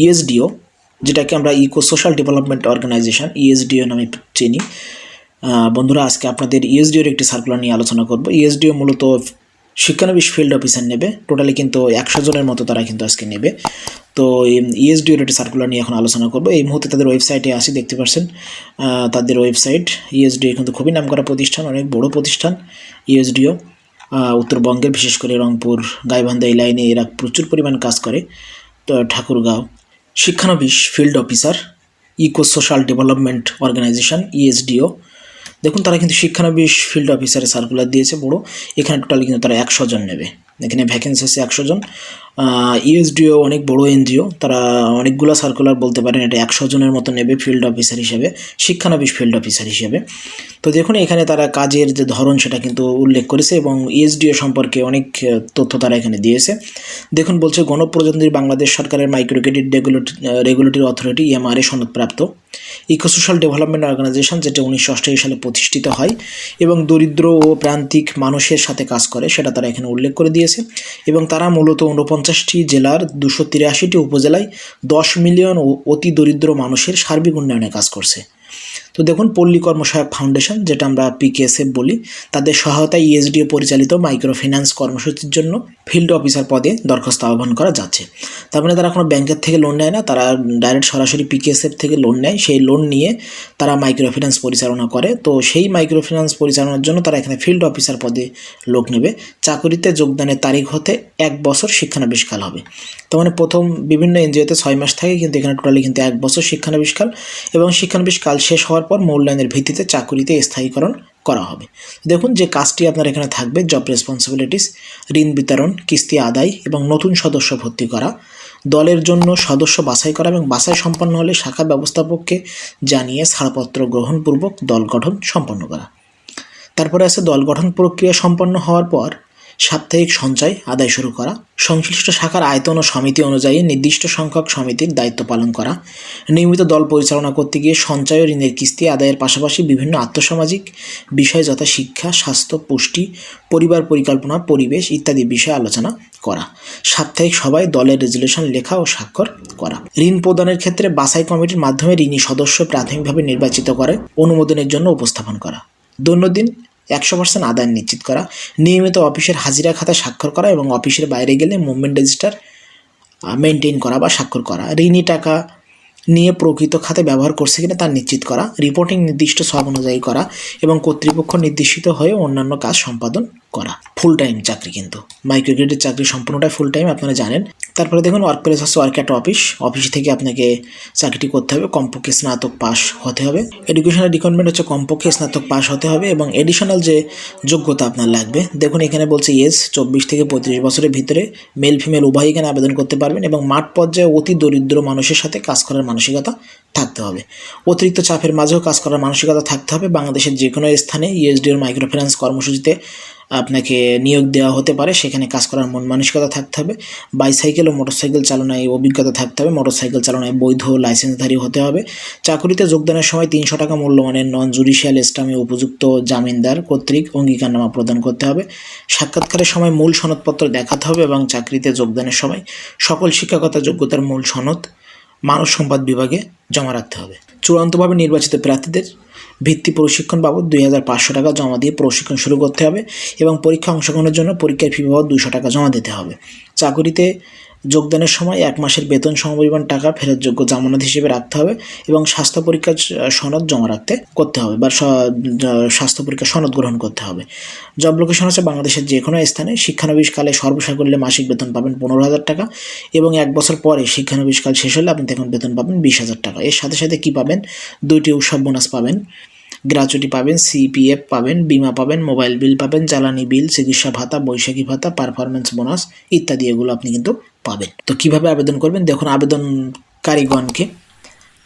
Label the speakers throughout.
Speaker 1: ESDO যেটাকে আমরা eco social development organisation ESDO নামে চিনি। বন্ধুরা, আজকে আপনাদের ইএসডিওর একটি সার্কুলার নিয়ে আলোচনা করব। ইএসডিও মূলত শিক্ষানবিশ ফিল্ড অফিসার নেবে। টোটালি কিন্তু একশো জনের মতো তারা কিন্তু আজকে নেবে। তো ইএসডিওর একটি সার্কুলার নিয়ে এখন আলোচনা করব। এই মুহূর্তে তাদের ওয়েবসাইটে আসি দেখতে পাচ্ছেন। তাদের ওয়েবসাইট ইএসডিও কিন্তু খুবই নামকরা প্রতিষ্ঠান, অনেক বড় প্রতিষ্ঠান ইএসডিও উত্তরবঙ্গের, বিশেষ করে রংপুর, গাইবান্ধা এই লাইনে এরা প্রচুর পরিমাণ কাজ করে। Thakurgaon. শিক্ষানবিশ field officer eco social development organisation ESDO দেখুন, তারা কিন্তু শিক্ষানবিশ ফিল্ড অফিসারের সার্কুলার দিয়েছে বড় এখানে টোটালি কিন্তু তারা একশো জন নেবে। এখানে ভ্যাকেন্সি আছে একশো জন। ইএসডিও অনেক বড় এনজিও, তারা অনেকগুলো সার্কুলার বলতে পারেন, এটা একশো জনের মতো নেবে ফিল্ড অফিসার হিসেবে, শিক্ষানবিশ ফিল্ড অফিসার হিসেবে। তো দেখুন, এখানে তারা কাজের যে ধরন, সেটা কিন্তু উল্লেখ করেছে এবং ইএসডিও সম্পর্কে অনেক তথ্য তারা এখানে দিয়েছে। দেখুন, বলছে গণপ্রজাতন্ত্রী বাংলাদেশ সরকারের micro credit regulatory authority MRA সনদপ্রাপ্ত। Eco social development organisation, যেটা উনিশশো অষ্টাশি সালে প্রতিষ্ঠিত হয় এবং দরিদ্র ও প্রান্তিক মানুষের সাথে কাজ করে, সেটা তারা এখানে উল্লেখ করে দিয়েছে। এবং তারা মূলত ঊনপঞ্চাশটি জেলার দুশো তিরাশিটি উপজেলায় দশ মিলিয়ন অতি দরিদ্র মানুষের সার্বিক উন্নয়নে কাজ করছে। তো দেখুন, পল্লী কর্মসহায়ক ফাউন্ডেশন, যেটা আমরা পিকেএসএফ বলি, তাদের সহায়তায় ইএসডিও পরিচালিত মাইক্রো ফিন্যান্স কর্মসূচির জন্য ফিল্ড অফিসার পদে দরখাস্ত আহ্বান করা যাচ্ছে। তার মানে তারা কোনো ব্যাংকের থেকে লোন নেয় না, তারা ডাইরেক্ট সরাসরি পিকেএসএফ থেকে লোন নেয়। সেই লোন নিয়ে তারা মাইক্রো ফিন্যান্স পরিচালনা করে। তো সেই মাইক্রো ফিন্যান্স পরিচালনার জন্য তারা এখানে ফিল্ড অফিসার পদে লোক নেবে। চাকরিতে যোগদানের তারিখ হতে এক বছর শিক্ষানবিষ্কাল হবে। তো মানে প্রথম বিভিন্ন এনজিওতে ছয় মাস থাকে, কিন্তু এখানে টোটালি কিন্তু এক বছর শিক্ষানবিষ্কাল। এবং শিক্ষানবিষ্কাল শেষ হওয়ার পর মূল্যায়নের ভিত্তিতে চাকরিতে স্থায়ীকরণ করা হবে। দেখুন যে কাজটি আপনার এখানে থাকবে জব রেসপন্সিবিলিটিস ঋণ বিতরণ, কিস্তি আদায় এবং নতুন সদস্য ভর্তি করা। দলের জন্য সদস্য বাছাই করা এবং বাছাই সম্পন্ন হলে শাখা ব্যবস্থাপককে জানিয়ে ছাড়পত্র গ্রহণপূর্বক দল গঠন সম্পন্ন করা। তারপরে আছে দল গঠন প্রক্রিয়া সম্পন্ন হওয়ার পর সাপ্তাহিক সঞ্চয় আদায় শুরু করা, সংশ্লিষ্ট শাখার আয়তন ও সমিতি অনুযায়ী নির্দিষ্ট সংখ্যক সমিতির দায়িত্ব পালন করা, নিয়মিত দল পরিচালনা করতে গিয়ে সঞ্চয় ও ঋণের কিস্তি আদায়ের পাশাপাশি বিভিন্ন আর্থসামাজিক বিষয় যথা শিক্ষা, স্বাস্থ্য, পুষ্টি, পরিবার পরিকল্পনা, পরিবেশ ইত্যাদি বিষয়ে আলোচনা করা, সাপ্তাহিক সভায় দলের রেজুলেশন, লেখা ও স্বাক্ষর করা। ঋণ প্রদানের ক্ষেত্রে বাছাই কমিটির মাধ্যমে ঋণী সদস্য প্রাথমিকভাবে নির্বাচিত করে, অনুমোদনের জন্য উপস্থাপন করা। দৈনন্দিন একশো পার্সেন্ট আদায় নিশ্চিত করা, নিয়মিত অফিসের হাজিরা খাতা স্বাক্ষর করা এবং অফিসের বাইরে গেলে মুভমেন্ট রেজিস্টার মেনটেন করা বা স্বাক্ষর করা। ঋণী টাকা নিয়ে প্রকৃত খাতে ব্যবহার করছে কিনা তা নিশ্চিত করা রিপোর্টিং নির্দিষ্ট সব অনুযায়ী করা এবং কর্তৃপক্ষ নির্দেশিত হয়ে অন্যান্য কাজ সম্পাদন করা। ফুল টাইম চাকরি কিন্তু। মাইক্রো ক্রেডিট চাকরি সম্পূর্ণটাই ফুল টাইম আপনারা জানেন। তারপরে দেখুন ওয়ার্ক প্লেস হচ্ছে ওয়ার্ক অ্যাট অফিস অফিস থেকে আপনাকে চাকরিটি করতে হবে, কমপক্ষে স্নাতক পাস হতে হবে। এডুকেশনাল রিকোয়ারমেন্ট হচ্ছে কমপক্ষে স্নাতক পাস হতে হবে এবং এডিশনাল যে যোগ্যতা আপনার লাগবে, দেখুন এখানে বলছে এজ চব্বিশ থেকে পঁয়ত্রিশ বছরের ভিতরে মেল ফিমেল উভয় এখানে আবেদন করতে পারবেন এবং মাঠ পর্যায়ে অতি দরিদ্র মানুষের সাথে কাজ করার মানসিকতা থাকতে হবে। অতিরিক্ত চাপের মাঝেও কাজ করার মানসিকতা থাকতে হবে। বাংলাদেশের যে কোনো স্থানে ইএসডিওর মাইক্রো ফিন্যান্স কর্মসূচিতে আপনাকে নিয়োগ দেওয়া হতে পারে, সেখানে কাজ করার মন মানসিকতা থাকতে হবে। বাইসাইকেল ও মোটরসাইকেল চালনায় অভিজ্ঞতা থাকতে হবে মোটরসাইকেল চালনায় বৈধ লাইসেন্সধারী হতে হবে। চাকরিতে যোগদানের সময় তিনশো টাকা মূল্যমানের নন জুডিশিয়াল স্টামে উপযুক্ত জামিনদার কর্তৃক অঙ্গীকারনামা প্রদান করতে হবে। সাক্ষাৎকারের সময় মূল সনদপত্র দেখাতে হবে এবং চাকরিতে যোগদানের সময় সকল শিক্ষাগত যোগ্যতার মূল সনদ মানব সম্পদ বিভাগে জমা রাখতে হবে। চূড়ান্তভাবে নির্বাচিত প্রার্থীদের ভিত্তি প্রশিক্ষণ বাবদ দুই হাজার পাঁচশো টাকা জমা দিয়ে প্রশিক্ষণ শুরু করতে হবে এবং পরীক্ষা অংশগ্রহণের জন্য পরীক্ষার ফি বাবদ দুশো টাকা জমা দিতে হবে। চাকরিতে যোগদানের সময় এক মাসের বেতন সমপরিমাণ টাকা ফেরতযোগ্য জামানত হিসেবে রাখতে হবে এবং স্বাস্থ্য পরীক্ষার সনদ জমা রাখতে করতে হবে বা স্বাস্থ্য পরীক্ষার সনদ গ্রহণ করতে হবে। জব লোকেশন হচ্ছে বাংলাদেশের যে কোনো স্থানে। শিক্ষানবিশকালে সর্বসাকুল্যে মাসিক বেতন পাবেন পনেরো হাজার টাকা এবং এক বছর পরে শিক্ষানবিশকাল শেষ হলে আপনি তখন বেতন পাবেন বিশ হাজার টাকা। এর সাথে সাথে কি পাবেন? দুইটি উৎসব বোনাস পাবেন। গ্র্যাচুইটি পাবেন, সিপিএফ পাবেন, বিমা পাবেন, মোবাইল বিল পাবেন, জ্বালানি বিল, চিকিৎসা ভাতা, বৈশাখী ভাতা পারফরমেন্স বোনাস ইত্যাদি, এগুলো আপনি কিন্তু পাবেন। তো কীভাবে আবেদন করবেন? দেখুন, আবেদনকারীগণকে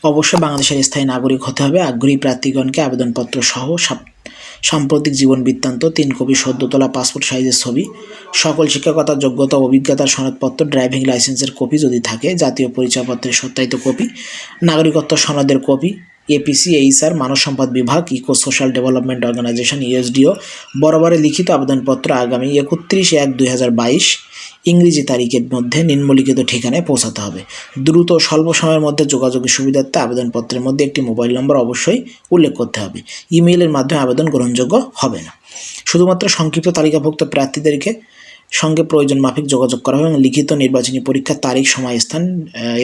Speaker 1: অবশ্যই বাংলাদেশের স্থায়ী নাগরিক হতে হবে। আগ্রহী প্রার্থীগণকে আবেদনপত্র সহ সাম্প্রতিক জীবন বৃত্তান্ত, তিন কপি সদ্য তোলা পাসপোর্ট সাইজের ছবি, সকল শিক্ষকতা যোগ্যতা অভিজ্ঞতার সনদপত্র, ড্রাইভিং লাইসেন্সের কপি যদি থাকে, জাতীয় পরিচয়পত্রের সত্যায়িত কপি, নাগরিকত্ব সনদের কপি এপিসি এইচআর মানব সম্পদ বিভাগ eco social development organisation USDO বরাবরে লিখিত আবেদনপত্র আগামী একত্রিশ এক দুই ইংরেজি তারিখের মধ্যে নিম্নলিখিত ঠিকানায় পৌঁছাতে হবে। দ্রুত স্বল্প সময়ের মধ্যে যোগাযোগের সুবিধার্থে আবেদনপত্রের মধ্যে একটি মোবাইল নম্বর অবশ্যই উল্লেখ করতে হবে। ইমেইলের মাধ্যমে আবেদন গ্রহণযোগ্য হবে না। শুধুমাত্র সংক্ষিপ্ত তালিকাভুক্ত প্রার্থীদেরকে সঙ্গে প্রয়োজন মাফিক যোগাযোগ করা হবে এবং লিখিত নির্বাচনী পরীক্ষার তারিখ সময় স্থান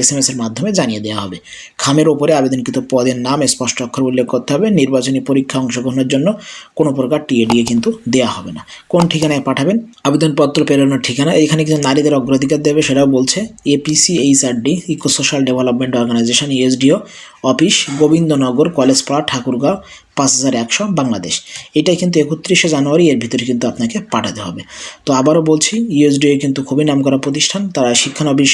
Speaker 1: এস এম এর মাধ্যমে জানিয়ে দেওয়া হবে। খামের ওপরে আবেদনকৃত পদের নাম, স্পষ্ট অক্ষর উল্লেখ করতে হবে। নির্বাচনী পরীক্ষা অংশগ্রহণের জন্য কোনো প্রকার টিএডিএ কিন্তু দেওয়া হবে না। কোন ঠিকানায় পাঠাবেন? আবেদনপত্র প্রেরণের ঠিকানা। এখানে কিন্তু নারীদের অগ্রাধিকার দেবে, সেটাও বলছে APC HRD eco social development organisation, ESDO, office, Gobindanagar, Collegepara, Thakurgaon পাঁচ হাজার একশো বাংলাদেশ। এটাই কিন্তু একত্রিশে জানুয়ারি, এর ভিতরে কিন্তু আপনাকে পাঠাতে হবে। তো আবারও বলছি ইউএসডিও কিন্তু খুবই নামকরা প্রতিষ্ঠান, তারা শিক্ষানবিশ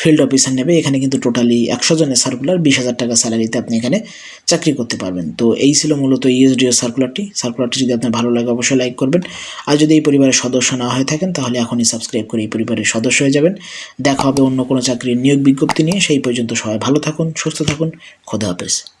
Speaker 1: ফিল্ড অফিসার নেবে। এখানে কিন্তু টোটালি একশো জনের সার্কুলার বিশ হাজার টাকা স্যালারিতে আপনি এখানে চাকরি করতে পারবেন। তো এই ছিল মূলত ইউএসডিও সার্কুলারটি সার্কুলারটি যদি আপনার ভালো লাগে, অবশ্যই লাইক করবেন। আর যদি এই পরিবারের সদস্য না হয়ে থাকেন, তাহলে এখনই সাবস্ক্রাইব করে এই পরিবারের সদস্য হয়ে যাবেন। দেখা হবে অন্য কোনো চাকরির নিয়োগ বিজ্ঞপ্তি নিয়ে। সেই পর্যন্ত সবাই ভালো থাকুন, সুস্থ থাকুন। খোদা হাফেজ।